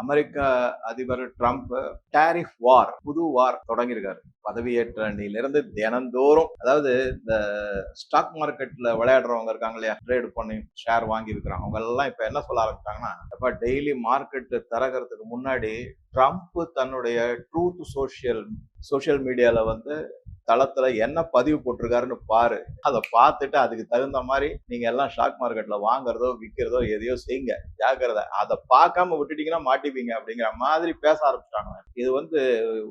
அமெரிக்க அதிபர் Trump tariff war புது வார் தொடங்கியிருக்காரு. பதவியேற்ற அன்னிலிருந்து தினந்தோறும் அதாவது இந்த ஸ்டாக் மார்க்கெட்ல விளையாடுறவங்க இருக்காங்க இல்லையா ட்ரேட் பண்ணி ஷேர் வாங்கி இருக்கிறாங்க அவங்க எல்லாம் இப்ப என்ன சொல்ல ஆரம்பிச்சாங்கன்னா இப்ப டெய்லி மார்க்கெட் திறக்கிறதுக்கு முன்னாடி ட்ரம்ப் தன்னுடைய ட்ரூத் சோஷியல் சோஷியல் மீடியால வந்து தளத்துல என்ன பதிவு போட்டிருக்காருன்னு பாரு. அதை பார்த்துட்டு அதுக்கு தகுந்த மாதிரி நீங்க எல்லாம் ஷாக் மார்க்கெட்ல வாங்குறதோ விற்கிறதோ எதையோ செய்யுங்க. ஜாக்கிரதை. அதை பார்க்காம விட்டுட்டீங்கன்னா மாட்டிப்பீங்க அப்படிங்கிற மாதிரி பேச ஆரம்பிச்சிட்டாங்க. இது வந்து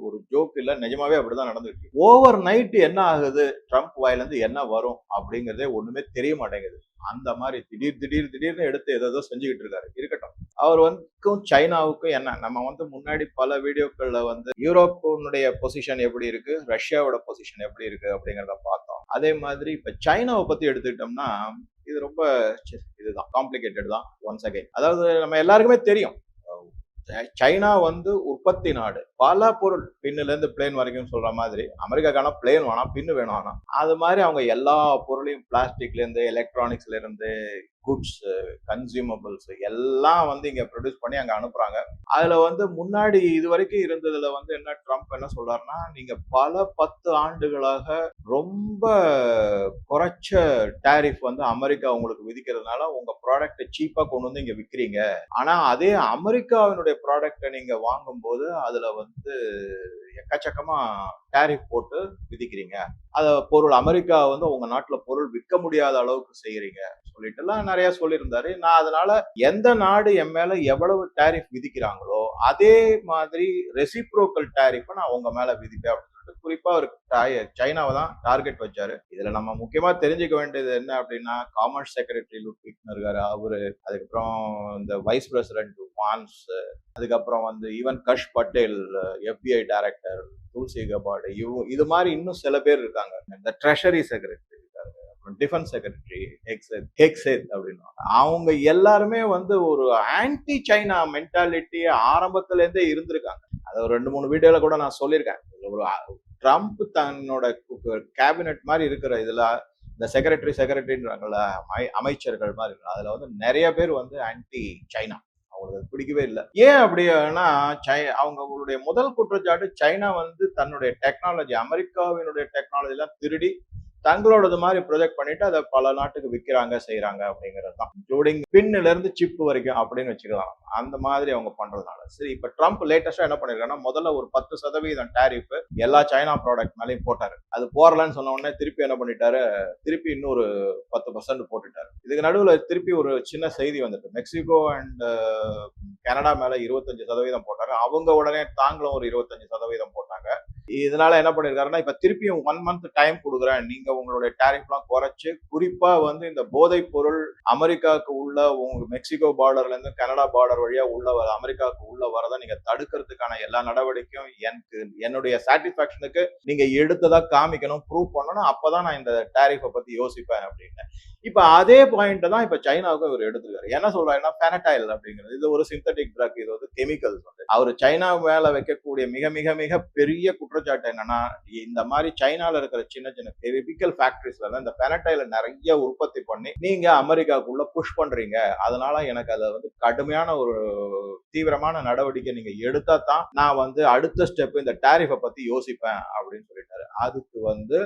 ஒரு ஜோக் இல்ல நிஜமாவே அப்படிதான் நடந்துருக்கு ஓவர் நைட் என்ன ஆகுது? ட்ரம்ப் வாயிலிருந்து என்ன வரும் அப்படிங்கறதே ஒண்ணுமே தெரிய மாட்டேங்குது. அந்த மாதிரி திடீர் திடீர் திடீர்னு எடுத்து ஏதோ செஞ்சுக்கிட்டு இருக்காரு. இருக்கட்டும். அவர் வந்துக்கும் சைனாவுக்கும் என்ன நம்ம வந்து முன்னாடி பல வீடியோக்கள்ல வந்து யூரோப்புனுடைய பொசிஷன் எப்படி இருக்கு ரஷ்யாவோட பொசிஷன் எப்படி இருக்கு அப்படிங்கிறத பார்த்தோம். அதே மாதிரி இப்ப சைனாவை பத்தி எடுத்துக்கிட்டோம்னா இது ரொம்ப இதுதான் காம்ப்ளிகேட்டட் தான் ஒன்ஸ் அகைன் அதாவது நம்ம எல்லாருக்குமே தெரியும் சைனா வந்து உற்பத்தி நாடு. பல பொருள் பின்னுல இருந்து பிளேன் வரைக்கும் சொல்ற மாதிரி அமெரிக்காக்கான பிளேன் வேணாம் பின்னு வேணும் ஆனா. அது மாதிரி அவங்க எல்லா பொருளையும் பிளாஸ்டிக்ல இருந்து எலக்ட்ரானிக்ஸ்ல இருந்து குட்ஸு கன்சியூமபிள்ஸ் எல்லாம் வந்து இங்கே ப்ரொடியூஸ் பண்ணி அங்கே அனுப்புகிறாங்க அதில் வந்து முன்னாடி இது வரைக்கும் இருந்ததில் வந்து என்ன ட்ரம்ப் என்ன சொல்கிறாருன்னா நீங்கள் பல பத்து ஆண்டுகளாக ரொம்ப குறைச்ச டேரிஃப் வந்து அமெரிக்கா உங்களுக்கு விதிக்கிறதுனால உங்கள் ப்ராடக்ட்டை சீப்பாக கொண்டு வந்து இங்கே விற்கிறீங்க ஆனால் அதே அமெரிக்காவினுடைய ப்ராடக்ட்டை நீங்கள் வாங்கும்போது அதில் வந்து எக்கச்சக்கமாக டேரிஃப் போட்டு விதிக்கிறீங்க. அதை பொருள் அமெரிக்கா வந்து உங்கள் நாட்டில் பொருள் விற்க முடியாத அளவுக்கு செய்கிறீங்க சொல்லிட்டு எல்லாம் நிறைய சொல்லியிருந்தாரு. நான் அதனால எந்த நாடு என் மேல எவ்வளவு டாரிஃப் விதிக்கிறாங்களோ அதே மாதிரி ரெசிப்ரோக்கல் டாரிஃபை நான் உங்க மேல விதிப்பேன் அப்படின்னு சொல்லிட்டு குறிப்பா ஒரு சைனாவை தான் டார்கெட் வச்சாரு. இதுல நம்ம முக்கியமா தெரிஞ்சுக்க வேண்டியது என்ன அப்படின்னா காமர்ஸ் செக்ரட்டரி லுட்விக்னு இருக்காரு அவரு அதுக்கப்புறம் இந்த வைஸ் பிரசிடென்ட் வான்ஸ் அதுக்கப்புறம் வந்து even Kash Patel FBI director Tulsi Gabbard இவங்க இது மாதிரி இன்னும் சில பேர் இருக்காங்க. இந்த treasury secretary defence secretary Hegseth Hegseth அப்படின்னு. அவங்க எல்லாருமே வந்து ஒரு ஆன்டி சைனா மென்டாலிட்டி ஆரம்பத்துலேருந்தே இருந்திருக்காங்க. அதை ஒரு ரெண்டு மூணு வீடியோல கூட நான் சொல்லியிருக்கேன். ஒரு ட்ரம்ப் தன்னோட கேபினெட் மாதிரி இருக்கிற இதில் இந்த செக்ரட்டரி செக்ரட்டரின்றாங்கள அமை- அமைச்சர்கள் மாதிரி இருக்கு. அதில் வந்து நிறைய பேர் வந்து ஆன்டி சைனா அவங்களுக்கு பிடிக்கவே இல்லை. ஏன் அப்படின்னா சை அவங்களுடைய முதல் குற்றச்சாட்டு சைனா வந்து தன்னுடைய டெக்னாலஜி அமெரிக்காவினுடைய டெக்னாலஜிலாம் திருடி தங்களோடது மாதிரி ப்ரொஜெக்ட் பண்ணிட்டு அதை பல நாட்டுக்கு விற்கிறாங்க செய்யறாங்க அப்படிங்கிறது தான். இன்க்ளூடிங் பின்னுல இருந்து சிப் வரைக்கும் அப்படின்னு வச்சுக்கலாம். அந்த மாதிரி அவங்க பண்றதுனால. சரி இப்ப ட்ரம்ப் லேட்டஸ்டா என்ன பண்ணிருக்காங்கன்னா முதல்ல ஒரு பத்து சதவீதம் டேரிஃப் எல்லா சைனா ப்ராடக்ட் மேலேயும் போட்டாரு. அது போறலன்னு சொன்ன உடனே திருப்பி என்ன பண்ணிட்டாரு? திருப்பி இன்னொரு பத்து பர்சன்ட் போட்டுட்டாரு. இதுக்கு நடுவில் திருப்பி ஒரு சின்ன செய்தி வந்துட்டு மெக்சிகோ அண்ட் கனடா மேல இருபத்தஞ்சு சதவீதம் போட்டாரு. அவங்க உடனே தாங்களும் ஒரு இருபத்தஞ்சு சதவீதம் போட்டாங்க. இதனால என்ன பண்ணிருக்காருன்னா இப்ப திருப்பியும் ஒன் மந்த் டைம் கொடுக்குறேன். நீங்க உங்களுடைய டேரிஃப்லாம் குறைச்சு குறிப்பா வந்து இந்த போதைப் பொருள் அமெரிக்காவுக்கு உள்ள உங்க மெக்சிகோ பார்டர்ல இருந்து கனடா பார்டர் வழியா உள்ள வர அமெரிக்காவுக்கு உள்ள வரதை நீங்க தடுக்கிறதுக்கான எல்லா நடவடிக்கையும் எனக்கு என்னுடைய சாட்டிஸ்பாக்சனுக்கு நீங்க எடுத்ததா காமிக்கணும் ப்ரூவ் பண்ணணும். அப்பதான் நான் இந்த டேரிஃபை பத்தி யோசிப்பேன் அப்படின்னு. இப்போ அதே பாயிண்ட்டை தான் இப்போ சைனாவுக்கு இவர் எடுத்துருக்காரு. என்ன சொல்றாருன்னா பெனடைல் அப்படிங்கிறது. இது ஒரு சிந்தட்டிக் ட்ரக் இது வந்து கெமிக்கல்ஸ் வந்து. அவர் சைனா மேல வைக்கக்கூடிய மிக மிக மிக பெரிய குற்றச்சாட்டு என்னன்னா இந்த மாதிரி சைனால இருக்கிற சின்ன சின்ன கெமிக்கல் ஃபேக்டரிஸ்ல தான் இந்த பெனடைல நிறைய உற்பத்தி பண்ணி நீங்க அமெரிக்காக்குள்ள புஷ் பண்றீங்க. அதனால எனக்கு அதை வந்து கடுமையான ஒரு தீவிரமான நடவடிக்கை நீங்க எடுத்தா தான் நான் வந்து அடுத்த ஸ்டெப் இந்த டேரிஃபை பத்தி யோசிப்பேன் அப்படின்னு சொல்லிட்டாரு. அதுக்கு வந்து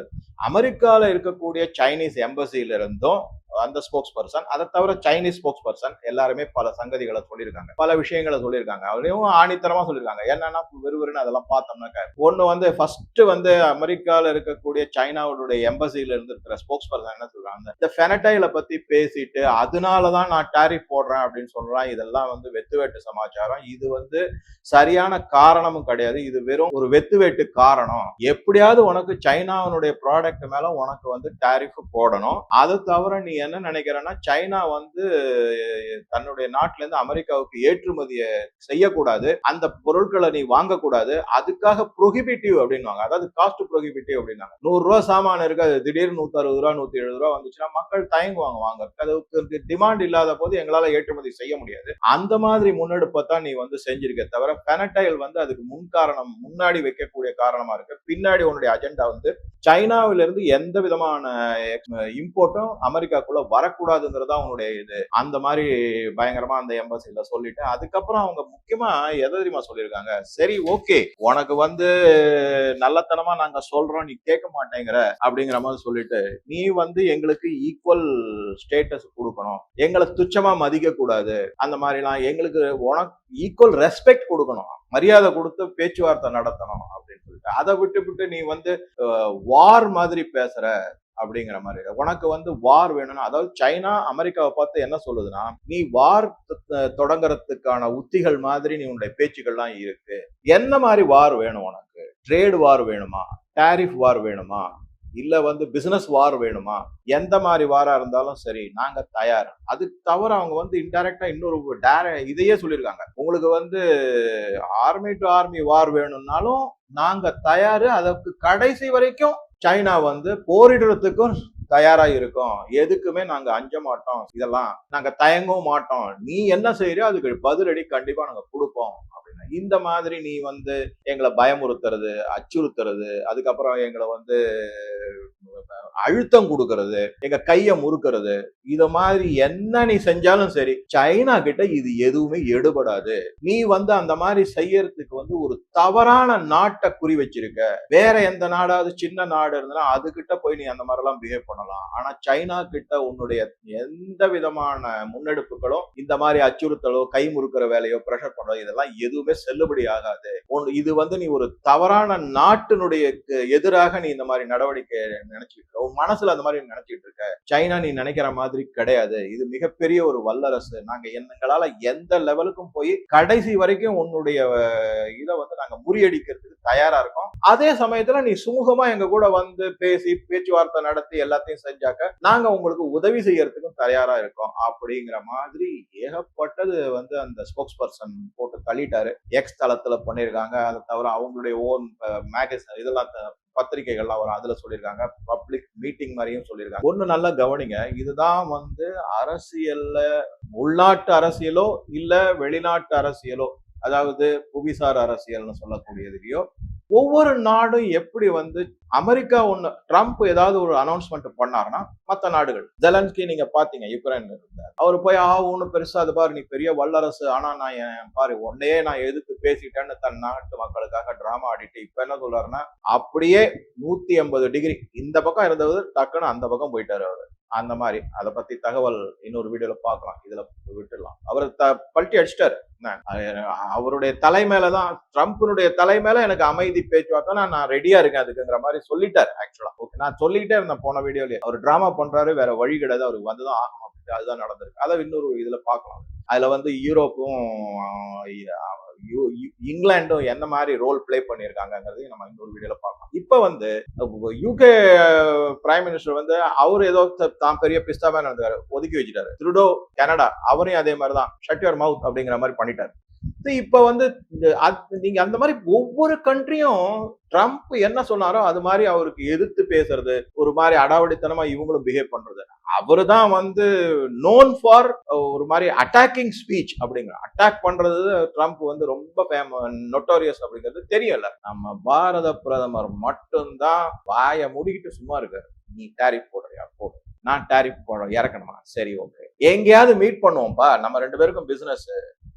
அமெரிக்கால இருக்கக்கூடிய சைனீஸ் எம்பசியில இருந்தும் all. அந்த ஸ்போக்ஸ் பர்சன் அதை தவிர சைனீஸ் ஸ்போக்ஸ் பர்சன் எல்லாருமே பல சங்கதிகளை சொல்லியிருக்காங்க. பல விஷயங்களை சொல்லியிருக்காங்க. அவரையும் ஆணித்தரமா சொல்லியிருக்காங்க. என்னன்னா வெறுவருன்னு அதெல்லாம் பார்த்தோம்னாக்க ஒன்று வந்து ஃபர்ஸ்ட் வந்து அமெரிக்காவில் இருக்கக்கூடிய சைனாவுடைய எம்பசியில இருந்து இருக்கிற ஸ்போக்ஸ் பர்சன் என்ன சொல்றாங்க? இந்த ஃபெனடைல பத்தி பேசிட்டு அதனாலதான் நான் டாரிஃப் போடுறேன் அப்படின்னு சொல்றான். இதெல்லாம் வந்து வெத்து வெட்டு சமாச்சாரம். இது வந்து சரியான காரணமும் கிடையாது. இது வெறும் ஒரு வெத்து வெட்டு காரணம். எப்படியாவது உனக்கு சைனாவினுடைய ப்ராடக்ட் மேல உனக்கு வந்து டாரிஃப் போடணும். அதை தவிர நீ என்ன நினைக்கிறேன்னா சைனா வந்து தன்னுடைய நாட்டுல இருந்து அமெரிக்காவுக்கு ஏற்றுமதியை செய்யக்கூடாது. அந்த பொருட்களை நீ வாங்கக்கூடாது. அதுக்காக ப்ரொஹிபிட்டிவ் அப்படின்வாங்க அதாவது காஸ்ட் ப்ரொஹிபிட்டிவ் அப்படின்னாங்க. நூறு ரூபா சாமான இருக்கு. அது திடீர்னு நூத்தி அறுபது ரூபா நூத்தி எழுபது ரூபா வந்துச்சுன்னா மக்கள் தயங்குவாங்க வாங்க. அதுக்கு டிமாண்ட் இல்லாத போது எங்களால ஏற்றுமதி செய்ய முடியாது. அந்த மாதிரி முன்னெடுப்பை தான் நீ வந்து செஞ்சிருக்க தவிர பெனடைல் வந்து அதுக்கு முன் காரணம் முன்னாடி வைக்கக்கூடிய காரணமா இருக்கு. பின்னாடி உன்னுடைய அஜெண்டா வந்து சைனாவிலிருந்து எந்த விதமான eh, இம்போர்ட்டும் அமெரிக்காக்கு அதுக்குள்ள வரக்கூடாதுங்கிறதா அவனுடைய இது. அந்த மாதிரி பயங்கரமா அந்த எம்பசில சொல்லிட்டு அதுக்கப்புறம் அவங்க முக்கியமா எதை தெரியுமா சொல்லியிருக்காங்க? சரி ஓகே. உனக்கு வந்து நல்லத்தனமா நாங்க சொல்றோம் நீ கேட்க மாட்டேங்கிற அப்படிங்கிற மாதிரி சொல்லிட்டு நீ வந்து எங்களுக்கு ஈக்குவல் ஸ்டேட்டஸ் கொடுக்கணும். எங்களை துச்சமா மதிக்க கூடாது அந்த மாதிரிலாம் எங்களுக்கு உனக்கு ஈக்குவல் ரெஸ்பெக்ட் கொடுக்கணும். மரியாதை கொடுத்து பேச்சுவார்த்தை நடத்தணும் அப்படின்னு சொல்லிட்டு. அதை விட்டு விட்டு நீ வந்து வார் மாதிரி பேசுற. அப்படிங்கிற மாதிரி உனக்கு வந்து வார் வேணும்னா அதாவது சைனா அமெரிக்காவை பார்த்து என்ன சொல்லுதுன்னா நீ வார் தொடங்குறதுக்கான உத்திகள் மாதிரி நீ உன்னுடைய பேச்சுக்கள்லாம் இருக்கு. என்ன மாதிரி வார் வேணும் உனக்கு? ட்ரேட் வார் வேணுமா? டேரிஃப் வார் வேணுமா? இல்ல வந்து பிசினஸ் வார் வேணுமா? எந்த மாதிரி வாரா இருந்தாலும் சரி நாங்க தயார். அது தவிர அவங்க வந்து இன்டைரக்டா இன்னொரு டேர இதையே சொல்லியிருக்காங்க. உங்களுக்கு வந்து ஆர்மி டு ஆர்மி வார் வேணும்னாலும் நாங்க தயாரு. அதற்கு கடைசி வரைக்கும் சைனா வந்து போரிடுறதுக்கும் தயாரா இருக்கும் எதுக்குமே நாங்க அஞ்ச மாட்டோம். இதெல்லாம் நாங்க தயங்கவும் மாட்டோம். நீ என்ன செய்யறியோ அதுக்கு பதிலடி கண்டிப்பா நாங்க கொடுப்போம். இந்த மாதிரி நீ வந்து எங்களை பயமுறுத்துறது அச்சுறுத்துறது அதுக்கப்புறம் எங்களை வந்து அழுத்தம் கொடுக்கறது எங்க கையை முறுக்கிறது இத மாதிரி என்ன நீ செஞ்சாலும் சரி சைனா கிட்ட இது எதுவுமே எடுபடாது. நீ வந்து அந்த மாதிரி செய்யறதுக்கு வந்து ஒரு தவறான நாட்டை குறி வச்சிருக்க. வேற எந்த நாடாவது சின்ன நாடு இருந்தாலும் அதுகிட்ட போய் நீ அந்த மாதிரிலாம் பிஹேவ் பண்ணலாம். ஆனா சைனா கிட்ட உன்னுடைய எந்த விதமான முன்னெடுப்புகளும் இந்த மாதிரி அச்சுறுத்தலோ கை முறுக்கிற வேலையோ ப்ரெஷர் பண்ணோ இதெல்லாம் எதுவுமே செல்லுபடி ஆகாது. இது வந்து நீ ஒரு தவறான நாட்டினுடைய எதிராக நீ இந்த மாதிரி நடவடிக்கை நினைச்சிட்டு உன் மனசுல அந்த மாதிரி நினைச்சிட்டு இருக்க. சைனா நீ நினைக்கிற மாதிரி கிடையாது. இது மிகப்பெரிய ஒரு வல்லரசு. நாங்க எங்களால எந்த லெவலுக்கும் போய் கடைசி வரைக்கும் உன்னுடைய இதை வந்து நாங்க முறியடிக்கிறதுக்கு தயாரா இருக்கோம். அதே சமயத்துல நீ சுமூகமா எங்க கூட வந்து பேசி பேச்சுவார்த்தை நடத்தி எல்லாத்தையும் செஞ்சாக்க நாங்க உங்களுக்கு உதவி செய்யறதுக்கு தயாரா இருக்கோம் அப்படிங்கிற மாதிரி ஏகப்பட்டது வந்து அந்த ஸ்போக்ஸ் பர்சன் போட்டு தள்ளிட்டாரு. எக்ஸ் தளத்துல பண்ணிருக்காங்க. அதை தவிர அவங்களுடைய ஓன் மேகசின் இதெல்லாம் பத்திரிகைகள்லாம் வரும். அதுல சொல்லியிருக்காங்க பப்ளிக் மீட்டிங் மாதிரியும் சொல்லியிருக்காங்க ஒண்ணு நல்லா கவனிங்க. இதுதான் வந்து அரசியல்ல உள்நாட்டு அரசியலோ இல்ல வெளிநாட்டு அரசியலோ அதாவது புவிசார் அரசியல்னு சொல்லக்கூடியதுலையோ ஒவ்வொரு நாடும் எப்படி வந்து அமெரிக்கா ஒன்று ட்ரம்ப் ஏதாவது ஒரு அனௌன்ஸ்மெண்ட் பண்ணாருன்னா மற்ற நாடுகள். ஜெலன்ஸ்கி நீங்க பாத்தீங்க யுக்ரைன் இருந்தார். அவர் போய் ஆ ஒன்று பெருசா அது பாரு நீ பெரிய வல்லரசு. ஆனா நான் என் பாரு உன்னையே நான் எதிர்த்து பேசிட்டேன்னு தன் நாட்டு மக்களுக்காக டிராமா ஆடிட்டு இப்ப என்ன சொல்றாருன்னா அப்படியே நூத்தி எண்பது டிகிரி இந்த பக்கம் இருந்தது டக்குன்னு அந்த பக்கம் போயிட்டாரு அவர். அந்த மாதிரி. அதை பத்தி தகவல் இன்னொரு வீடியோல பார்க்கலாம் இதுல விட்டுடலாம். அவர் த பல்ட்டி அடிச்சிட்டாரு. அவருடைய தலை மேலதான் ட்ரம்ப்னுடைய தலை மேல எனக்கு அமைதி பேச்சுவார்த்தை. நான் ரெடியா இருக்கேன் அதுக்குங்கிற மாதிரி சொல்லிட்டார் ஆக்சுவலா ஓகே நான் சொல்லிட்டே இருந்தேன் போன வீடியோலயே. அவர் டிராமா பண்றாரு வேற வழி கிடையாது. அவருக்கு வந்துதான் ஆகணும். அதுதான் நடந்திருக்கு. அதை இன்னொரு இதுல பார்க்கலாம் அதுல வந்து யூரோப்பும் இங்கிலாண்டும் என்ன மாதிரி ரோல் பிளே பண்ணியிருக்காங்கிறதையும் நம்ம இன்னொரு வீடியோல பார்க்கலாம். இப்போ வந்து யூகே பிரைம் மினிஸ்டர் வந்து அவர் ஏதோ தான் பெரிய பிஸ்தாமே நடந்தாரு ஒதுக்கி வச்சுட்டாரு. திருடோ கனடா அவரையும் அதே மாதிரி தான் ஷட் யுவர் மவுத் அப்படிங்கிற மாதிரி பண்ணிட்டாரு. இப்ப வந்து நீங்க அந்த மாதிரி ஒவ்வொரு கண்ட்ரியும் ட்ரம்ப் என்ன சொன்னாரோ அது மாதிரி அவருக்கு எதிர்த்து பேசுறது ஒரு மாதிரி அடாவடித்தனமா இவங்களும் பிஹேவ் பண்றது. அவரு தான் வந்து நோன் ஃபார் ஒரு மாதிரி அட்டாக்கிங் ஸ்பீச் அப்படிங்கிற அட்டாக் பண்றது ட்ரம்ப் வந்து ரொம்ப நொட்டோரியஸ் அப்படிங்கிறது தெரியல. நம்ம பாரத பிரதமர் மட்டும்தான் வாய முடிக்கிட்டு சும்மா இருக்காரு. நீ டேரிஃப் போடுறியா? போடு. நான் டேரிஃப் போட இறக்கணுமா? சரி ஓகே எங்கேயாவது மீட் பண்ணுவோம்ப்பா நம்ம ரெண்டு பேருக்கும் பிசினஸ்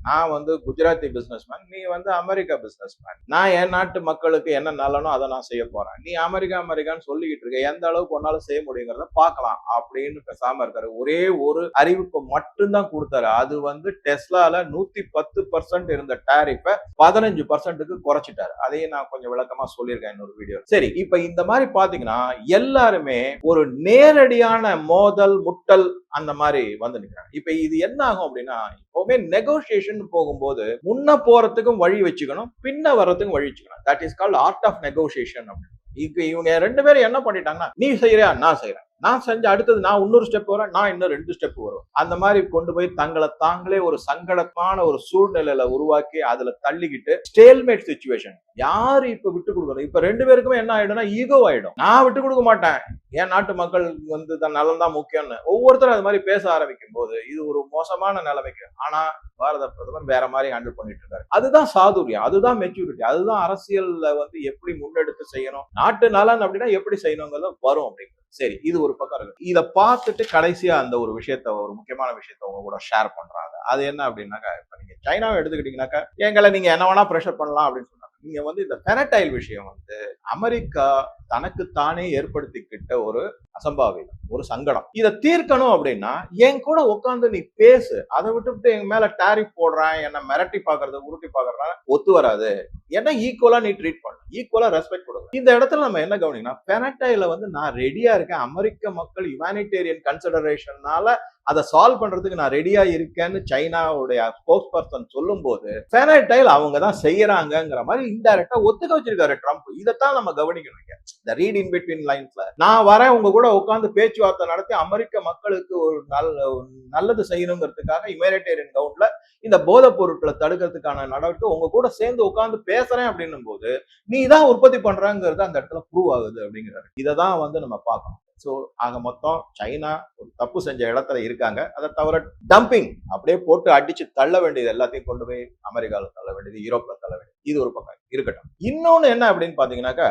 நான் வந்து குஜராத்தி பிஸ்னஸ்மேன் நீ வந்து அமெரிக்கா பிஸ்னஸ்மேன் நான் என் நாட்டு மக்களுக்கு என்ன நல்லனோ அதை நான் செய்ய போறேன். நீ அமெரிக்கா அமெரிக்கான்னு சொல்லிக்கிட்டு இருக்க எந்த அளவுக்கு ஒன்னாலும் செய்ய முடியுங்கிறத பார்க்கலாம் அப்படின்னு பேசாம இருக்காரு. ஒரே ஒரு அறிவிப்பு மட்டும்தான் கொடுத்தாரு. அது வந்து டெஸ்லால நூத்தி பத்து பர்சன்ட் இருந்த டேரிஃபை பதினஞ்சு பர்சன்ட்டுக்கு குறைச்சிட்டாரு. அதையும் நான் கொஞ்சம் விளக்கமா சொல்லியிருக்கேன் இன்னொரு வீடியோ சரி இப்ப இந்த மாதிரி பாத்தீங்கன்னா எல்லாருமே ஒரு நேரடியான மோதல் முட்டல் அந்த மாதிரி வந்து நிற்கிறாங்க இப்ப இது என்ன ஆகும் அப்படின்னா எப்பவுமே நெகோசியேஷன் போகும்போது முன்ன போறதுக்கும் வழி வச்சுக்கணும் பின்ன வர்றதுக்கும் வழி வச்சுக்கணும். That is called art of negotiation அப்படின்னு. இப்ப இவங்க ரெண்டு பேரும் என்ன பண்ணிட்டாங்கன்னா நீ செய்யறியா நான் செய்யறேன். நான் செஞ்ச அடுத்தது நான் இன்னொரு ஸ்டெப் வரேன் நான் இன்னும் ரெண்டு ஸ்டெப் வரும் அந்த மாதிரி கொண்டு போய் தங்களை தாங்களே ஒரு சங்கடமான ஒரு சூழ்நிலையில உருவாக்கி அதுல தள்ளிக்கிட்டு ஸ்டேல்மேட் சுச்சுவேஷன் யாரு இப்ப விட்டு கொடுக்கணும்? இப்ப ரெண்டு பேருக்குமே என்ன ஆயிடும்னா ஈகோ ஆயிடும். நான் விட்டு கொடுக்க மாட்டேன். என் நாட்டு மக்கள் வந்து தன் நலம் தான் முக்கியம்னு? ஒவ்வொருத்தரும் அது மாதிரி பேச ஆரம்பிக்கும் போது இது ஒரு மோசமான நிலைமைக்கு. ஆனா பாரத பிரதமர் வேற மாதிரி ஹேண்டில் பண்ணிட்டு இருக்காரு. அதுதான் சாதுரியம். அதுதான் மெச்சூரிட்டி அதுதான் அரசியல்ல வந்து எப்படி முன்னெடுத்து செய்யணும்? நாட்டு நலன் அப்படின்னா எப்படி செய்யணுங்கிறத வரும் அப்படிங்கிறது. சரி இது ஒரு பக்கம் இருக்கு. இத பார்த்துட்டு கடைசியா அந்த ஒரு விஷயத்த ஒரு முக்கியமான விஷயத்த உங்க கூட ஷேர் பண்றாங்க. அது என்ன அப்படின்னாக்கா இப்ப நீங்க சைனாவை எடுத்துக்கிட்டீங்கன்னாக்கா எங்களை நீங்க என்ன வேணா ப்ரெஷர் பண்ணலாம் அப்படின்னு சொன்னாங்க. நீங்க வந்து இந்த பெனடைல் விஷயம் வந்து அமெரிக்கா தனக்கு தானே ஏற்படுத்திக்கிட்ட ஒரு அசம்பாவிதம் ஒரு சங்கடம். இதை தீர்க்கணும் அப்படின்னா என் கூட உட்காந்து நீ பேசு. அதை விட்டுவிட்டு எங்க மேல டாரிஃப் போடுறேன் என்ன மிரட்டி பாக்குறது உருட்டி பாக்குறதுனால ஒத்து வராது. என்ன ஈக்குவலா நீ ட்ரீட் பண்ண. ஈக்குவலா ரெஸ்பெக்ட் கொடுங்க இந்த இடத்துல நம்ம என்ன கவனிக்கணும் பெனடைல வந்து நான் ரெடியா இருக்கேன். அமெரிக்க மக்கள் ஹியூமானிட்டேரியன் கன்சிடரேஷன்னால அதை சால்வ் பண்றதுக்கு நான் ரெடியா இருக்கேன்னு சைனாவுடைய ஸ்போக்ஸ் பர்சன் சொல்லும் போது ஃபெனடைல் அவங்க தான் செய்யறாங்கிற மாதிரி இன்டைரக்டா ஒத்துக்க வச்சிருக்காரு ட்ரம்ப் இதைத்தான் நம்ம கவனிக்கணும் இந்த ரீட் இன் பிட்வீன் லைன்ஸ்ல நான் வரேன் உங்க கூட உட்காந்து பேச்சுவார்த்தை நடத்தி அமெரிக்க மக்களுக்கு ஒரு நல்ல நல்லது செய்யணுங்கிறதுக்காக இமேரிட்டேரியன் கவுண்ட்ல இந்த போதைப் பொருட்களை தடுக்கிறதுக்கான நடவடிக்கை உங்க கூட சேர்ந்து உட்காந்து பேசுறேன் அப்படின்னும் போது நீ தான் உற்பத்தி பண்றங்கிறது அந்த இடத்துல ப்ரூவ் ஆகுது அப்படிங்கிறாரு. இதை தான் வந்து நம்ம பார்க்கணும். ஸோ ஆக மொத்தம் சைனா ஒரு தப்பு செஞ்ச இடத்துல இருக்காங்க. அதை தவிர டம்பிங் அப்படியே போட்டு அடிச்சு தள்ள வேண்டியது எல்லாத்தையும் கொண்டு போய் அமெரிக்காவில் தள்ள வேண்டியது யூரோப்பில் தள்ள வேண்டியது. இது ஒரு பக்கம் இருக்கட்டும். இன்னொன்னு என்ன அப்படின்னு பார்த்தீங்கன்னாக்கா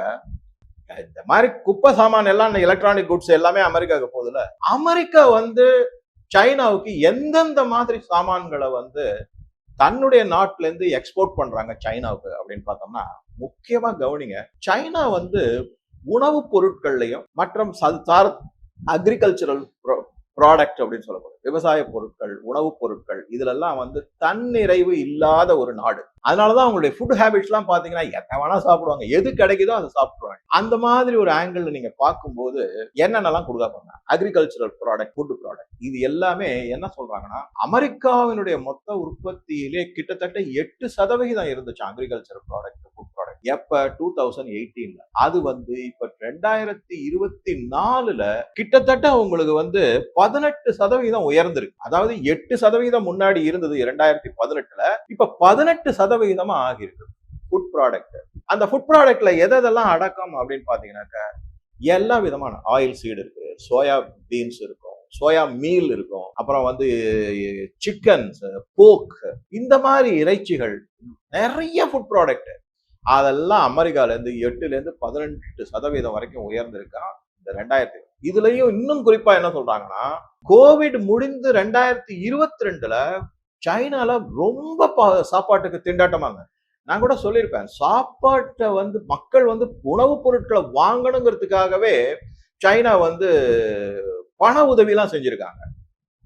இந்த மாதிரி குப்பை சாமான் எல்லாம் எலக்ட்ரானிக் குட்ஸ் எல்லாமே அமெரிக்காவுக்கு போகுதுல அமெரிக்கா வந்து சைனாவுக்கு எந்தெந்த மாதிரி சாமான்களை வந்து தன்னுடைய நாட்டிலேருந்து எக்ஸ்போர்ட் பண்றாங்க சைனாவுக்கு அப்படின்னு பார்த்தோம்னா முக்கியமா கவனிங்க சைனா வந்து உணவுப் பொருட்கள்லையும் மற்றும் சார் அக்ரிகல்ச்சரல் ப்ராடக்ட் அப்படின்னு சொல்லப்படும். விவசாய பொருட்கள் உணவுப் பொருட்கள் இதுலெல்லாம் வந்து தன்னிறைவு இல்லாத ஒரு நாடு. அதனாலதான் அவங்களுடைய ஃபுட் ஹேபிட்ஸ் எல்லாம் பாத்தீங்கன்னா என்ன வேணா சாப்பிடுவாங்க. எது கிடைக்குதோ அதை சாப்பிடுவாங்க அந்த மாதிரி ஒரு ஆங்கிள் நீங்க பார்க்கும்போது என்னென்னலாம் கொடுக்காப்பாங்க அக்ரிகல்ச்சரல் ப்ராடக்ட் ஃபுட் ப்ராடக்ட் இது எல்லாமே என்ன சொல்றாங்கன்னா அமெரிக்காவினுடைய மொத்த உற்பத்தியிலே கிட்டத்தட்ட எட்டு சதவிகிதம் இருந்துச்சு அக்ரிகல்ச்சர் ப்ராடக்ட் ஃபுட் ப்ராடக்ட் எப்ப? டூ தௌசண்ட் எயிட்டீன்ல அது வந்து இப்ப ரெண்டாயிரத்தி இருபத்தி நாலுல கிட்டத்தட்ட உங்களுக்கு வந்து பதினெட்டு சதவீதம் உயர்ந்திருக்கு. அதாவது எட்டு சதவீதம் முன்னாடி இருந்தது இரண்டாயிரத்தி பதினெட்டுல இப்ப பதினெட்டு சதவீதமா ஆகியிருக்கு ஃபுட் ப்ராடக்ட் அந்த ஃபுட் ப்ராடக்ட்ல எதெல்லாம் அடக்கம் அப்படின்னு பாத்தீங்கன்னாக்க எல்லா விதமான ஆயில் சீடு இருக்கு சோயா பீன்ஸ் இருக்கும் சோயா மீல் இருக்கும் அப்புறம் வந்து சிக்கன்ஸ் போக் இந்த மாதிரி இறைச்சிகள் நிறைய ஃபுட் ப்ராடக்ட் அதெல்லாம் அமெரிக்கால இருந்து எட்டுல இருந்து பதினெட்டு சதவீதம் வரைக்கும் உயர்ந்திருக்கான் இந்த ரெண்டாயிரத்தி இதுலயும் இன்னும் குறிப்பா என்ன சொல்றாங்கன்னா கோவிட் முடிந்து ரெண்டாயிரத்தி இருபத்தி ரெண்டுல சைனால ரொம்ப சாப்பாட்டுக்கு திண்டாட்டமாங்க. நான் கூட சொல்லியிருப்பேன் சாப்பாட்டை வந்து மக்கள் வந்து உணவுப் பொருட்களை வாங்கணுங்கிறதுக்காகவே சைனா வந்து பண உதவிலாம் செஞ்சிருக்காங்க.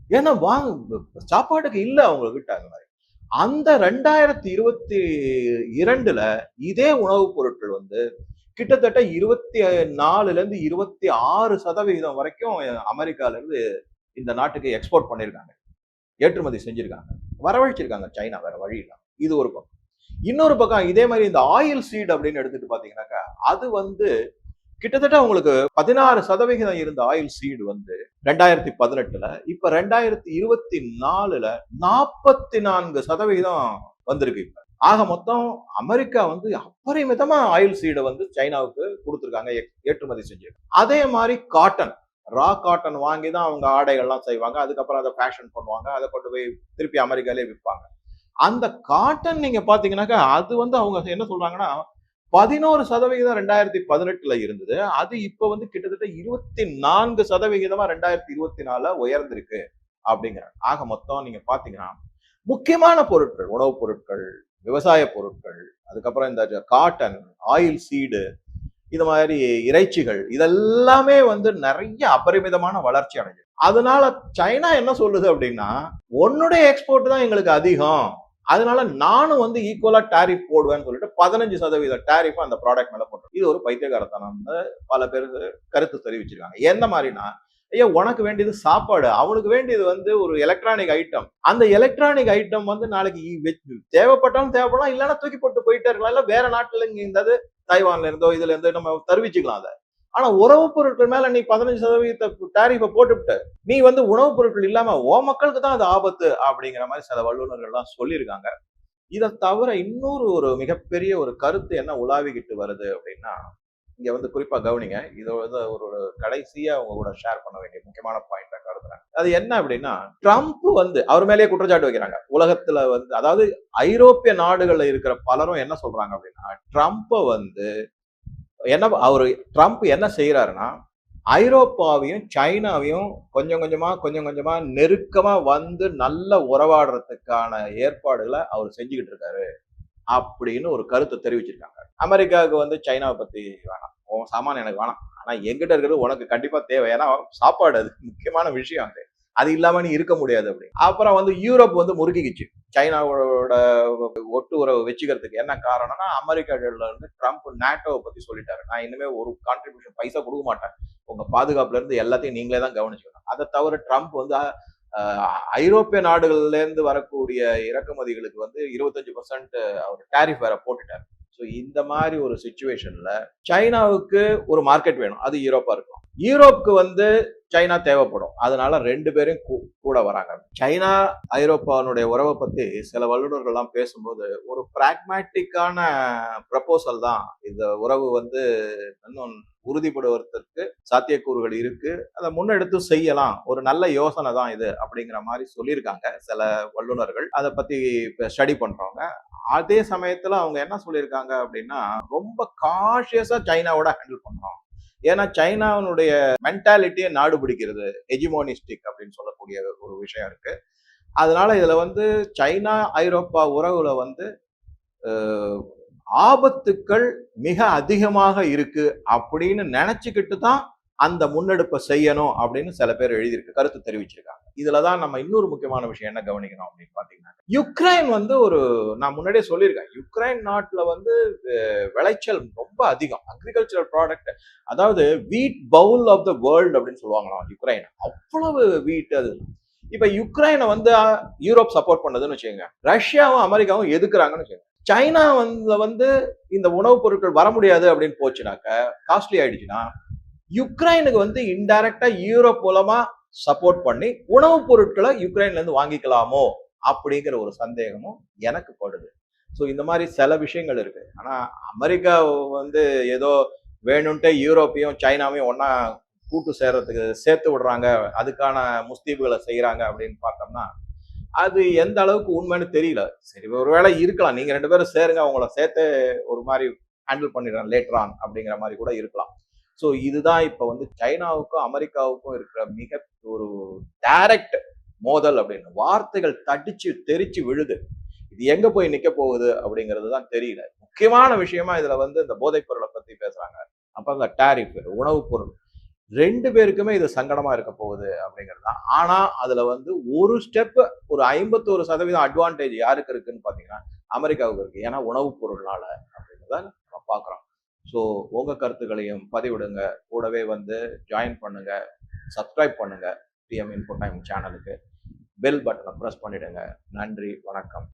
ஏன்னா வாங்க சாப்பாட்டுக்கு இல்லை அவங்ககிட்ட அந்த மாதிரி. அந்த ரெண்டாயிரத்தி இருபத்தி இரண்டுல இதே உணவுப் பொருட்கள் வந்து கிட்டத்தட்ட இருபத்தி நாலுல இருந்து இருபத்தி ஆறு சதவிகிதம் வரைக்கும் அமெரிக்கால இருந்து இந்த நாட்டுக்கு எக்ஸ்போர்ட் பண்ணியிருக்காங்க. ஏற்றுமதி செஞ்சிருக்காங்க. வரவழைச்சிருக்காங்க. சைனா வேற வழியெல்லாம் இது ஒரு பக்கம். இன்னொரு பக்கம் இதே மாதிரி இந்த ஆயில் சீட் அப்படின்னு எடுத்துட்டு பாத்தீங்கன்னாக்கா அது வந்து கிட்டத்தட்ட உங்களுக்கு பதினாறு சதவிகிதம் இருந்த ஆயில் சீடு வந்து ரெண்டாயிரத்தி பதினெட்டுல இப்ப ரெண்டாயிரத்தி இருபத்தி நாலுல நாற்பத்தி நான்கு சதவிகிதம் வந்திருக்கு இப்ப. ஆக மொத்தம் அமெரிக்கா வந்து அப்பரிமிதமா ஆயில் சீடை வந்து சைனாவுக்கு கொடுத்துருக்காங்க ஏற்றுமதி செஞ்சு. அதே மாதிரி காட்டன் ரா காட்டன் வாங்கி தான் அவங்க ஆடைகள்லாம் செய்வாங்க. அதுக்கப்புறம் அதை ஃபேஷன் பண்ணுவாங்க. அதை கொண்டு போய் திருப்பி அமெரிக்காலே விற்பாங்க. அந்த காட்டன் நீங்க பாத்தீங்கன்னாக்கா அது வந்து அவங்க என்ன சொல்றாங்கன்னா பதினோரு சதவிகிதம் ரெண்டாயிரத்தி பதினெட்டுல இருந்தது. அது இப்ப வந்து கிட்டத்தட்ட இருபத்தி நான்கு சதவிகிதமா ரெண்டாயிரத்தி இருபத்தி நாலுல உயர்ந்திருக்கு அப்படிங்கிறாங்க. ஆக மொத்தம் நீங்க பாத்தீங்கன்னா முக்கியமான பொருட்கள் உணவுப் பொருட்கள் விவசாய பொருட்கள் அதுக்கப்புறம் இந்த காட்டன் ஆயில் சீடு இது மாதிரி இறைச்சிகள் இதெல்லாமே வந்து நிறைய அபரிமிதமான வளர்ச்சி அடைஞ்சது அதனால சைனா என்ன சொல்லுது அப்படின்னா உன்னுடைய எக்ஸ்போர்ட் தான் எங்களுக்கு அதிகம். அதனால நானும் வந்து ஈக்குவலா டேரிஃப் போடுவேன்னு சொல்லிட்டு பதினஞ்சு சதவீத டேரிஃப் அந்த ப்ராடக்ட் மேல போட்டோம் இது ஒரு பைத்தியகாரத்தனம் பல பேர் கருத்து தெரிவிச்சிருக்காங்க. எந்த மாதிரினா ஐயா உனக்கு வேண்டியது சாப்பாடு. அவனுக்கு வேண்டியது வந்து ஒரு எலக்ட்ரானிக் ஐட்டம் அந்த எலக்ட்ரானிக் ஐட்டம் வந்து நாளைக்கு தேவைப்பட்டாலும் தேவைப்படலாம் இல்லைன்னா தூக்கி போட்டு போயிட்டே இருக்கலாம். இல்ல வேற நாட்டுல இங்க இருந்தது தைவான்ல இருந்தோ இதுல இருந்தோ நம்ம தருவிச்சுக்கலாம் அதை. ஆனா உணவு பொருட்கள் மேல நீ பதினஞ்சு சதவீத டேரிஃபை போட்டுவிட்டு நீ வந்து உணவுப் பொருட்கள் இல்லாம ஓ மக்களுக்கு தான் அது ஆபத்து அப்படிங்கிற மாதிரி சில வல்லுநர்கள் எல்லாம் சொல்லியிருக்காங்க. இதை தவிர இன்னொரு ஒரு மிகப்பெரிய ஒரு கருத்து என்ன உலாவிக்கிட்டு வருது அப்படின்னா இங்க வந்து குறிப்பா கவனிங்க. இதை வந்து ஒரு கடைசியா அவங்க கூட ஷேர் பண்ண வேண்டிய முக்கியமான பாயிண்ட் கருதுறேன் அது என்ன அப்படின்னா ட்ரம்ப் வந்து அவர் மேலேயே குற்றச்சாட்டு வைக்கிறாங்க. உலகத்துல வந்து அதாவது ஐரோப்பிய நாடுகள்ல இருக்கிற பலரும் என்ன சொல்றாங்க அப்படின்னா ட்ரம்ப்பை வந்து என்ன அவர் ட்ரம்ப் என்ன செய்யறாருன்னா ஐரோப்பாவையும் சைனாவையும் கொஞ்சம் கொஞ்சமா கொஞ்சம் கொஞ்சமா நெருக்கமா வந்து நல்ல உறவாடுறதுக்கான ஏற்பாடுகளை அவர் செஞ்சுக்கிட்டு இருக்காரு. அப்படின்னு ஒரு கருத்தை தெரிவிச்சிருக்காங்க. அமெரிக்காவுக்கு வந்து சைனாவை பத்தி வேணாம். உன் சாமான் எனக்கு வேணாம். ஆனா எங்கிட்ட இருக்கிறது உனக்கு கண்டிப்பா தேவை. ஏன்னா சாப்பாடு அது முக்கியமான விஷயம் அது. அது இல்லாம நீ இருக்க முடியாது அப்படி அப்புறம் வந்து யூரோப் வந்து முறுக்கிக்கிச்சு. சைனாவோட ஒட்டு உறவு வச்சுக்கிறதுக்கு என்ன காரணம்னா அமெரிக்கால இருந்து ட்ரம்ப் நேட்டோவை பத்தி சொல்லிட்டாரு. நான் இனிமே ஒரு கான்ட்ரிபியூஷன் பைசா கொடுக்க மாட்டேன். உங்க பாதுகாப்புல இருந்து எல்லாத்தையும் நீங்களே தான் கவனிச்சுக்கணும். அதை தவிர ட்ரம்ப் வந்து ஐரோப்பிய நாடுகள்லேருந்து வரக்கூடிய இறக்குமதிகளுக்கு வந்து இருபத்தஞ்சு பர்சன்ட் அவர் டேரிஃப் வேற போட்டுட்டார். ஸோ இந்த மாதிரி ஒரு சுச்சுவேஷன்ல சைனாவுக்கு ஒரு மார்க்கெட் வேணும். அது யூரோப்பா இருக்கும் யூரோப்புக்கு வந்து சைனா தேவைப்படும். அதனால ரெண்டு பேரும் கூ- கூட வராங்க. சைனா ஐரோப்பானுடைய உறவை பத்தி சில வல்லுநர்கள்லாம் பேசும்போது ஒரு பிராக்மேட்டிக்கான ப்ரப்போசல் தான். இந்த உறவு வந்து இன்னும் உறுதிப்படுவதற்கு சாத்தியக்கூறுகள் இருக்கு. அதை முன்னெடுத்து செய்யலாம். ஒரு நல்ல யோசனை தான் இது அப்படிங்கிற மாதிரி சொல்லியிருக்காங்க சில வல்லுநர்கள். அதை பத்தி ஸ்டடி பண்றவங்க. அதே சமயத்துல அவங்க என்ன சொல்லியிருக்காங்க அப்படின்னா ரொம்ப காஷியஸா சைனாவோட ஹேண்டில் பண்றோம். ஏன்னா சைனாவினுடைய மென்டாலிட்டியை நாடு பிடிக்கிறது. எஜிமோனிஸ்டிக் அப்படின்னு சொல்லக்கூடிய ஒரு விஷயம் இருக்கு. அதனால இதுல வந்து சைனா ஐரோப்பா உறவுல வந்து ஆபத்துக்கள் மிக அதிகமாக இருக்கு அப்படின்னு நினைச்சுக்கிட்டு தான் அந்த முன்னெடுப்பை செய்யணும் அப்படின்னு சில பேர் எழுதியிருக்கு கருத்து தெரிவிச்சிருக்காங்க. இதுலதான் நம்ம இன்னொரு முக்கியமான விஷயம் என்ன கவனிக்கணும் அப்படின்னு பாத்தீங்கன்னா யுக்ரைன் வந்து ஒரு நான் முன்னாடியே சொல்லியிருக்கேன் யுக்ரைன் நாட்டுல வந்து விளைச்சல் ரொம்ப அதிகம். அக்ரிகல்ச்சரல் ப்ராடக்ட் அதாவது வீட் பவுல் ஆஃப் த வேர்ல்டு அப்படின்னு சொல்லுவாங்களாம் யுக்ரைன். அவ்வளவு வீட் அது. இப்ப யுக்ரைனை வந்து யூரோப் சப்போர்ட் பண்ணதுன்னு வச்சுக்கோங்க. ரஷ்யாவும் அமெரிக்காவும் எதுக்குறாங்கன்னு வச்சுக்கோங்க. சைனா வந்து வந்து இந்த உணவுப் பொருட்கள் வர முடியாது அப்படின்னு போச்சுனாக்க காஸ்ட்லி ஆயிடுச்சுன்னா யுக்ரைனுக்கு வந்து இன்டைரக்டா யூரோப் மூலமா சப்போர்ட் பண்ணி உணவுப் பொருட்களை யுக்ரைன்ல இருந்து வாங்கிக்கலாமோ அப்படிங்கிற ஒரு சந்தேகமும் எனக்கு படுது. ஸோ இந்த மாதிரி சில விஷயங்கள் இருக்கு. ஆனா அமெரிக்கா வந்து ஏதோ வேணும்ட்டே யூரோப்பையும் சைனாவையும் ஒன்னா கூட்டு சேர்றதுக்கு சேர்த்து விடுறாங்க அதுக்கான முஸ்தீபுகளை செய்யறாங்க அப்படின்னு பார்த்தோம்னா அது எந்த அளவுக்கு உண்மைன்னு தெரியல. சரி ஒருவேளை இருக்கலாம். நீங்க ரெண்டு பேரும் சேருங்க அவங்கள சேர்த்து ஒரு மாதிரி ஹேண்டில் பண்ணிடுறேன் லேட்ரான் அப்படிங்கிற மாதிரி கூட இருக்கலாம். ஸோ இதுதான் இப்போ வந்து சைனாவுக்கும் அமெரிக்காவுக்கும் இருக்கிற மிக ஒரு டைரக்ட் மோதல் அப்படின்னு. வார்த்தைகள் தடிச்சு தெரிச்சு விழுது. இது எங்க போய் நிக்க போகுது அப்படிங்கிறது தான் தெரியல. முக்கியமான விஷயமா இதுல வந்து இந்த போதைப் பொருளை பத்தி பேசுறாங்க. அப்ப அந்த டேரிஃப் உணவுப் பொருள். ரெண்டு பேருக்குமே இது சங்கடமா இருக்க போகுது அப்படிங்கிறது தான் ஆனா அதுல வந்து ஒரு ஸ்டெப் ஒரு ஐம்பத்தோரு சதவீதம் அட்வான்டேஜ் யாருக்கு இருக்குன்னு பாத்தீங்கன்னா அமெரிக்காவுக்கு இருக்கு. ஏன்னா உணவுப் பொருள்னால அப்படிங்கிறத நம்ம பார்க்குறோம் ஸோ உங்க கருத்துக்களையும் பதிவிடுங்க. கூடவே வந்து ஜாயின் பண்ணுங்க. சப்ஸ்கிரைப் பண்ணுங்க. பிஎம் இன்ஃபோ டைம் சேனலுக்கு பெல் பட்டனை ப்ரெஸ் பண்ணிடுங்க. நன்றி. வணக்கம்.